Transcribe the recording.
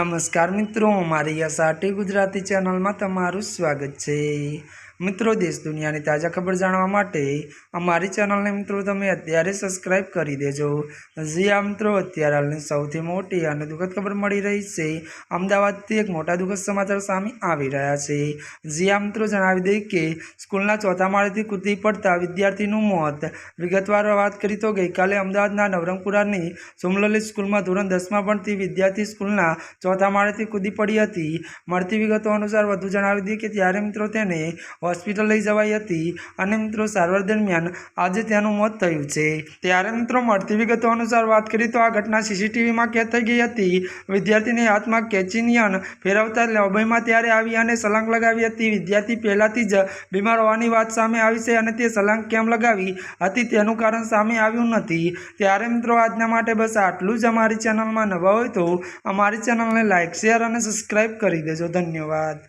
નમસ્કાર મિત્રો મારી એસઆરટી ગુજરાતી ચેનલમાં તમારું સ્વાગત છે. મિત્રો દેશ દુનિયાની તાજા ખબર જાણવા માટે અમારી ચેનલને મિત્રો તમે અત્યારે સબસ્ક્રાઇબ કરી દેજો. જી આ મિત્રો, અત્યારે હાલની સૌથી મોટી અને દુઃખદ ખબર મળી રહી છે. અમદાવાદથી એક મોટા દુઃખદ સમાચાર સામે આવી રહ્યા છે. જી આ મિત્રો, જણાવી દઈએ કે સ્કૂલના ચોથા માળેથી કૂદી પડતા વિદ્યાર્થીનું મોત. વિગતવાર વાત કરી તો ગઈકાલે અમદાવાદના નવરંગપુરાની સોમલલિત સ્કૂલમાં ધોરણ દસમાં ભણતી વિદ્યાર્થી સ્કૂલના ચોથા માળેથી કૂદી પડી હતી. મળતી વિગતો અનુસાર વધુ જણાવી દઈએ કે ત્યારે મિત્રો તેને હોસ્પિટલ લઈ જવાઈ હતી અને મિત્રો સારવાર દરમિયાન આજે તેનું મોત થયું છે. ત્યારે મિત્રો મળતી વિગતો અનુસાર વાત કરી તો આ ઘટના સીસીટીવીમાં કેદ થઈ ગઈ હતી. વિદ્યાર્થીની હાથમાં કેચિનિયન ફેરવતા લોબઈમાં ત્યારે આવી અને સલંગ લગાવી હતી. વિદ્યાર્થી પહેલાંથી જ બીમાર હોવાની વાત સામે આવી છે અને તે સલંગ કેમ લગાવી હતી તેનું કારણ સામે આવ્યું નથી. ત્યારે મિત્રો આજના માટે બસ આટલું જ. અમારી ચેનલમાં નવા હોય તો અમારી ચેનલને લાઇક શેર અને સબસ્ક્રાઈબ કરી દેજો. ધન્યવાદ.